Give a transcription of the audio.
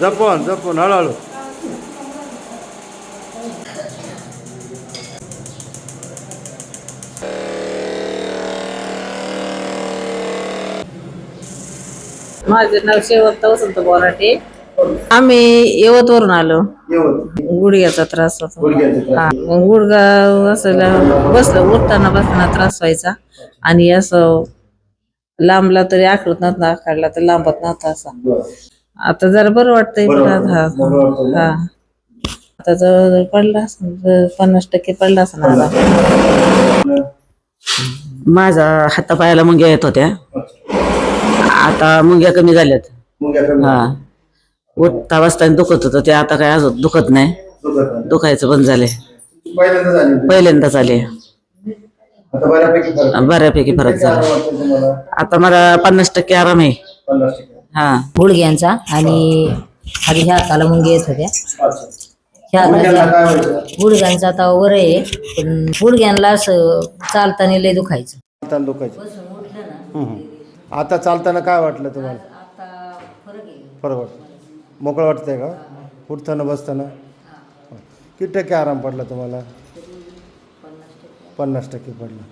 जपून जपून हळूहळू. माझे नाव शेवंत वसंत बोराटे. आम्ही यवतवरून आलो. गुडघ्याचा त्रास होता. हा गुडघा असं बसलं उठताना बसताना त्रास व्हायचा. आणि असं लांबला तरी आखडत नव्हता आखडला तर लांबत नव्हता असा. आता जरा बरं वाटतंय बरं हा. वाटतंय ना? हा. आता जवळ पडला असं पन्नास टक्के पडला असं आता माझा हातापायाला मुंग्या येत होत्या. आता मुंग्या कमी झाल्यात. हा. उठता बसताना दुखत होतं. ते आता काय अजून दुखत नाही. दुखायचं बंद झाले पहिल्यांदा झाली पहिल्यांदाच आले. आता बऱ्यापैकी फरक. बऱ्यापैकी फरक झाला. वाटतं तुम्हाला? आता मला पन्नास टक्के आराम आहे. पन्नास टक्के. हा. गुडघ्यांचा आणि आधी ह्या हाताला मुंगे येत होत्या. ह्या हाताला गुडघ्यांचा आता वर आहे पण गुडघ्यांना असं चालताना लय दुखायचं. चालताना दुखायचं. आता चालताना काय वाटलं तुम्हाला? फरक वाटतं मोकळं वाटतंय का? उठताना बसताना? किती टक्के आराम पडला तुम्हाला? पन्नास टक्के पडला.